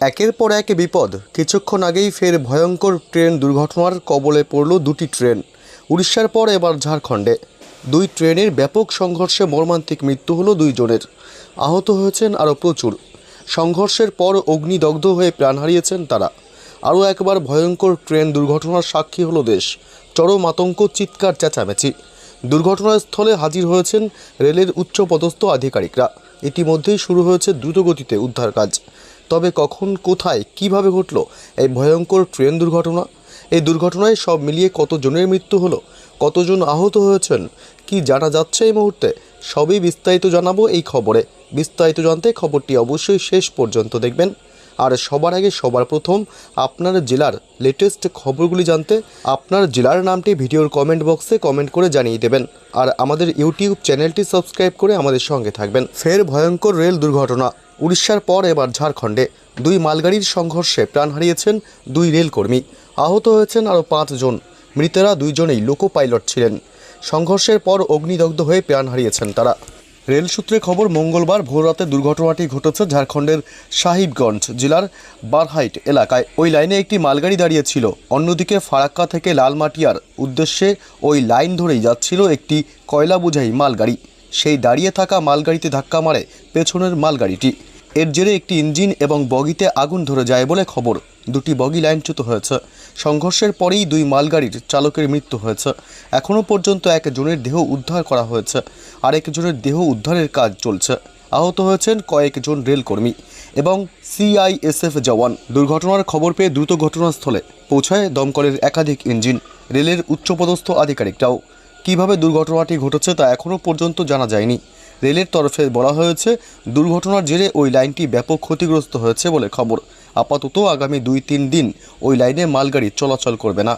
একের পর এক বিপদ। কিছুক্ষণ আগেই ফের ভয়ঙ্কর ট্রেন দুর্ঘটনার কবলে পড়ল দুটি ট্রেন। উড়িষ্যার পর এবার ঝাড়খণ্ডে। দুই ট্রেনের ব্যাপক সংঘর্ষে মর্মান্তিক মৃত্যু হলো দুইজনের আহত হয়েছেন আরও প্রচুর। সংঘর্ষের পর অগ্নিদগ্ধ হয়ে প্রাণ হারিয়েছেন তারা। আরও একবার ভয়ঙ্কর ট্রেন দুর্ঘটনার সাক্ষী হলো দেশ। চরম আতঙ্ক, চিৎকার, চেঁচামেচি। দুর্ঘটনাস্থলে হাজির হয়েছেন রেলের উচ্চপদস্থ আধিকারিকরা। ইতিমধ্যেই শুরু হয়েছে দ্রুতগতিতে উদ্ধার কাজ তবে কখন, কোথায়, কীভাবে ঘটল এই ভয়ঙ্কর ট্রেন দুর্ঘটনা? এই দুর্ঘটনায় সব মিলিয়ে কতজনের মৃত্যু হলো? কতজন আহত হয়েছেন? কি জানা যাচ্ছে এই মুহূর্তে? সবই বিস্তারিত জানাব এই খবরে। বিস্তারিত জানতে খবরটি অবশ্যই শেষ পর্যন্ত দেখবেন। আর সবার আগে সবার প্রথম আপনার জেলার লেটেস্ট খবরগুলি জানতে আপনার জেলার নামটি ভিডিওর কমেন্ট বক্সে কমেন্ট করে জানিয়ে দেবেন। আর আমাদের ইউটিউব চ্যানেলটি সাবস্ক্রাইব করে আমাদের সঙ্গে থাকবেন। ফের ভয়ঙ্কর রেল দুর্ঘটনা। উড়িষ্যার পর এবার ঝাড়খণ্ডে। দুই মালগাড়ির সংঘর্ষে প্রাণ হারিয়েছেন দুই রেলকর্মী। আহত হয়েছেন আরও পাঁচজন মৃতেরা দুইজনেই লোকো পাইলট ছিলেন। সংঘর্ষের পর অগ্নিদগ্ধ হয়ে প্রাণ হারিয়েছেন তারা। রেল সূত্রে খবর, মঙ্গলবার ভোররাতে দুর্ঘটনাটি ঘটেছে ঝাড়খণ্ডের সাহিবগঞ্জ জেলার বারহাইট এলাকায়। ওই লাইনে একটি মালগাড়ি দাঁড়িয়েছিল অন্যদিকে ফারাক্কা থেকে লালমাটিয়ার উদ্দেশ্যে ওই লাইন ধরেই যাচ্ছিল একটি কয়লা বোঝাই মালগাড়ি। সেই দাঁড়িয়ে থাকা মালগাড়িতে ধাক্কা মারে পেছনের মালগাড়িটি। এর জেরে একটি ইঞ্জিন এবং বগিতে আগুন ধরে যায় বলে খবর। দুটি বগি লাইনচ্যুত হয়েছে। সংঘর্ষের পরেই দুই মালগাড়ির চালকের মৃত্যু হয়েছে। এখনও পর্যন্ত একজনের দেহ উদ্ধার করা হয়েছে। আরেকজনের দেহ উদ্ধারের কাজ চলছে। আহত হয়েছেন কয়েকজন রেলকর্মী এবং সিআইএসএফ জওয়ান। দুর্ঘটনার খবর পেয়ে দ্রুত ঘটনাস্থলে পৌঁছায় দমকলের একাধিক ইঞ্জিন। রেলের উচ্চপদস্থ আধিকারিকরাও। কীভাবে দুর্ঘটনাটি ঘটেছে তা এখনও পর্যন্ত জানা যায়নি। রেলের তরফে বলা হয়েছে, দুর্ঘটনার জেরে ওই লাইনটি ব্যাপক ক্ষতিগ্রস্ত হয়েছে বলে খবর। আপাতত আগামী দুই তিন দিন ওই লাইনে মালগাড়ি চলাচল করবে না।